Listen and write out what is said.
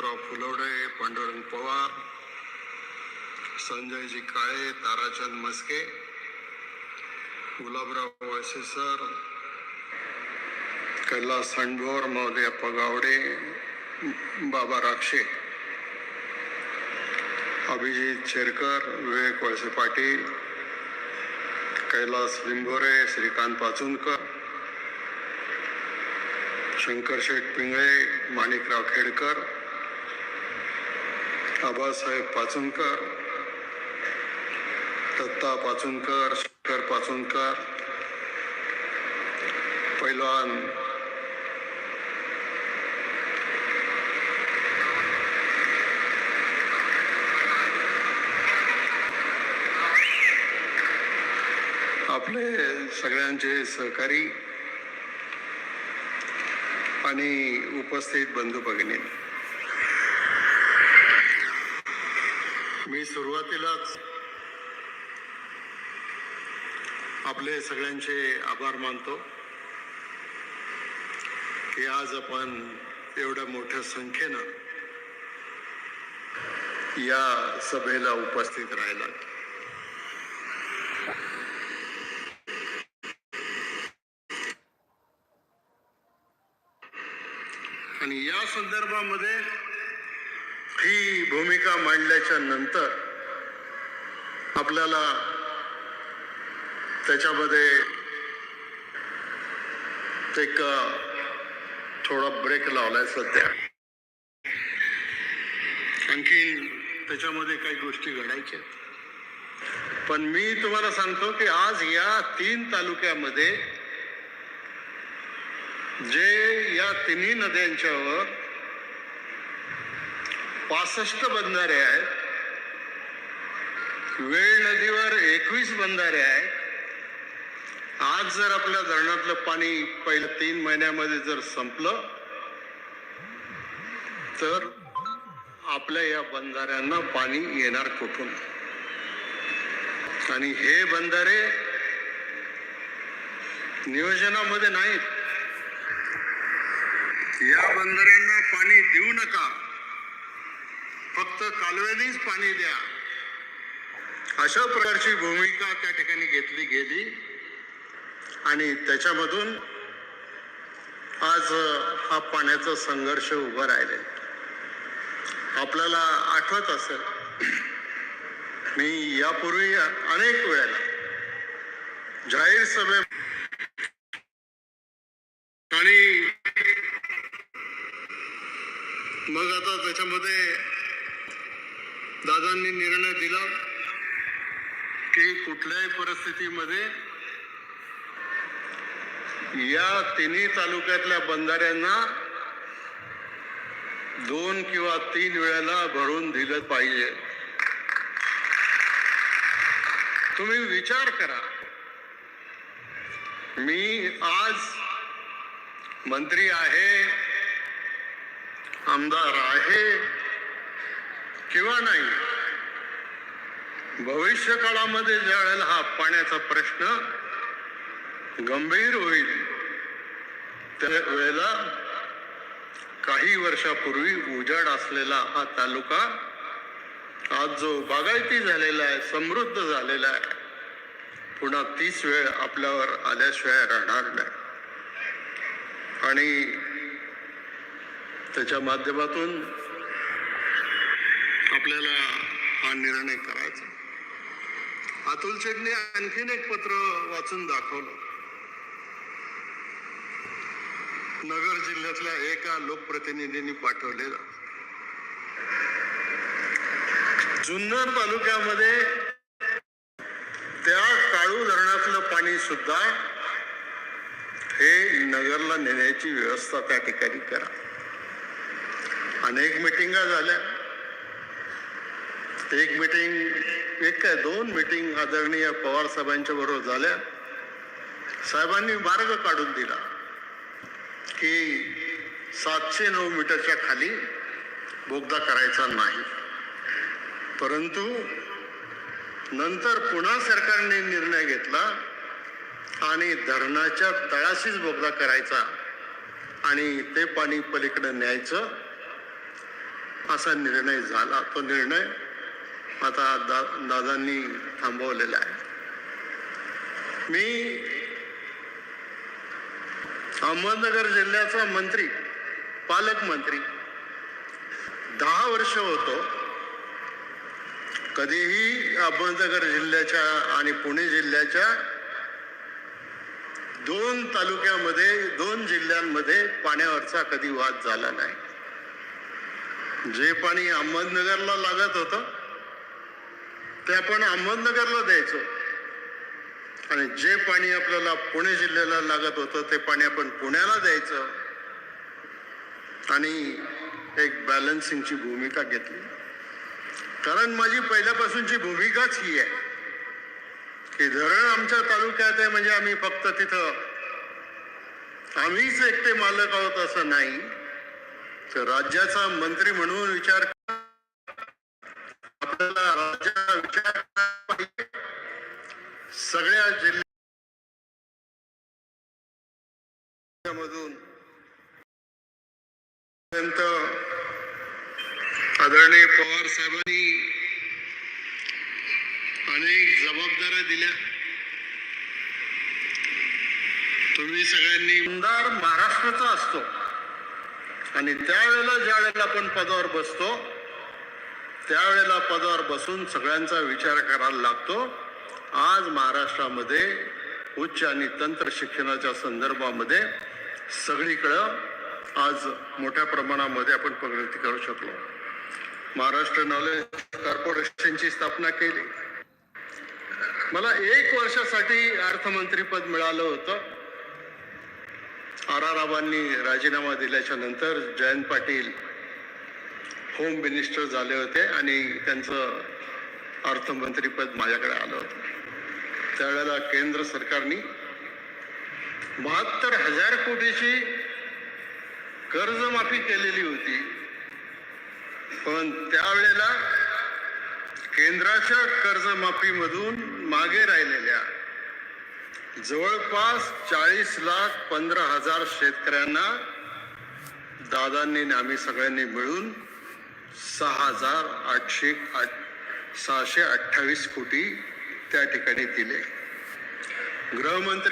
गणपतराव फुलवडे पांडुरंग पवार संजयजी काळे ताराचंद मस्के गुलाबराव वळसे सर कैलास हंडभोर महोदय पगावडे बाबा राक्षे अभिजित शेरकर विवेक वळसे पाटील कैलास लिंबोरे श्रीकांत पाचुनकर शंकर शेठ पिंगळे माणिकराव खेडकर आबासाहेब पाचुनकर दत्ता पाचुनकर शंकर पाचुनकर पैलवान आपले सगळ्यांचे सहकारी आणि उपस्थित बंधू भगिनी. मी सुरुवातीलाच आपले सगळ्यांचे आभार मानतो की आज आपण एवढ्या मोठ्या संख्येनं या सभेला उपस्थित राहिला आणि या संदर्भामध्ये ही भूमिका मांडल्याच्या नंतर आपल्याला त्याच्यामध्ये एक थोडा ब्रेक लावलाय सध्या आणखी त्याच्यामध्ये काही गोष्टी घडायच्या पण मी तुम्हाला सांगतो की आज या तीन तालुक्यामध्ये जे या तिन्ही नद्यांच्यावर पासष्ट बंधारे आहेत वेळ नदीवर एकवीस बंधारे आहेत आज जर आपल्या धरणातलं पाणी पहिल्या तीन महिन्यामध्ये जर संपलं तर आपल्या या बंधाऱ्यांना पाणी येणार कुठून? आणि हे बंधारे नियोजनामध्ये नाहीत. या बंधाऱ्यांना पाणी देऊ नका. फक्त कालव्यानेच पाणी द्या. अशा प्रकारची भूमिका त्या ठिकाणी घेतली गेली. आणि त्याच्यामधून आज हा पाण्याचा संघर्ष उभा राहिले. आपल्याला आठवत असेल मी यापूर्वी अनेक वेळेला जाहीर सभे आणि मग आता त्याच्यामध्ये दादांनी निर्णय दिला की कुठल्याही परिस्थितीमध्ये या तिन्ही तालुक्यातल्या बंधाऱ्यांना दोन किंवा तीन वेळेला भरून दिलं पाहिजे. तुम्ही विचार करा. मी आज मंत्री आहे आमदार आहे किंवा नाही? भविष्य काळामध्ये ज्या वेळेला हा पाण्याचा प्रश्न गंभीर होईल. त्या वेळेला काही वर्षापूर्वी उजाड असलेला हा तालुका आज जो बागायती झालेला आहे समृद्ध झालेला आहे पुन्हा तीच वेळ आपल्यावर आल्याशिवाय राहणार नाही. आणि त्याच्या माध्यमातून आपल्याला हा निर्णय करायचा. अतुल शेठने आणखीन एक पत्र वाचून दाखवलं. नगर जिल्ह्यातल्या एका लोकप्रतिनिधींनी पाठवलेलं. जुन्नर तालुक्यामध्ये त्या काळू धरणातलं पाणी सुद्धा हे नगरला नेण्याची व्यवस्था त्या ठिकाणी करा. अनेक मिटिंगा झाल्या. एक मिटिंग एक काय दोन मिटिंग आदरणीय पवार साहेबांच्या बरोबर झाल्या. साहेबांनी मार्ग काढून दिला की सातशे नऊ मीटरच्या खाली बोगदा करायचा नाही. परंतु नंतर पुन्हा सरकारने निर्णय घेतला आणि धरणाच्या तळाशीच बोगदा करायचा आणि ते पाणी पलीकडे न्यायचं असा निर्णय झाला. तो निर्णय आता दा दादांनी थांबवलेला आहे. मी अहमदनगर जिल्ह्याचा मंत्री पालकमंत्री दहा वर्ष होतो. कधीही अहमदनगर जिल्ह्याच्या आणि पुणे जिल्ह्याच्या दोन तालुक्यामध्ये दोन जिल्ह्यांमध्ये पाण्यावरचा कधी वाद झाला नाही. जे पाणी अहमदनगरला लागत होतं ते आपण अहमदनगरला द्यायचो. आणि जे पाणी आपल्याला पुणे जिल्ह्याला लागत होतं ते पाणी आपण पुण्याला द्यायचं. आणि एक बॅलन्सिंगची भूमिका घेतली. कारण माझी पहिल्यापासूनची भूमिकाच ही आहे. की धरण आमच्या तालुक्यात आहे म्हणजे आम्ही फक्त तिथं आम्हीच एकटे मालक आहोत असं नाही. तर राज्याचा मंत्री म्हणून विचार जिल्ह्यामधून पर्यंत आदरणीय पवार साहेबांनी अनेक जबाबदाऱ्या दिल्या. तुम्ही सगळ्यांनी आमदार महाराष्ट्राचा असतो. आणि त्यावेळेला ज्या वेळेला आपण पदावर बसतो त्यावेळेला पदावर बसून सगळ्यांचा विचार करायला लागतो. आज महाराष्ट्रामध्ये उच्च आणि तंत्र शिक्षणाच्या संदर्भामध्ये सगळीकडं आज मोठ्या प्रमाणामध्ये आपण प्रगती करू शकलो. महाराष्ट्र नॉलेज कॉर्पोरेशनची स्थापना केली. मला एक वर्षासाठी अर्थमंत्रीपद मिळालं होतं. आर आर राजीनामा दिल्याच्या नंतर जयंत पाटील होम मिनिस्टर झाले होते आणि त्यांचं अर्थमंत्रीपद माझ्याकडे आलं होतं. त्यावेळेला केंद्र सरकारने बहात्तर हजार कोटीची कर्जमाफी केलेली होती. पण त्यावेळेला केंद्राच्या कर्जमाफीमधून मागे राहिलेल्या जवळपास चाळीस लाख पंधरा हजार शेतकऱ्यांना दादांनी आम्ही सगळ्यांनी मिळून सहा हजार आठशे आठ सहाशे अठ्ठावीस कोटी त्या ठिकाणी दिले. गृहमंत्री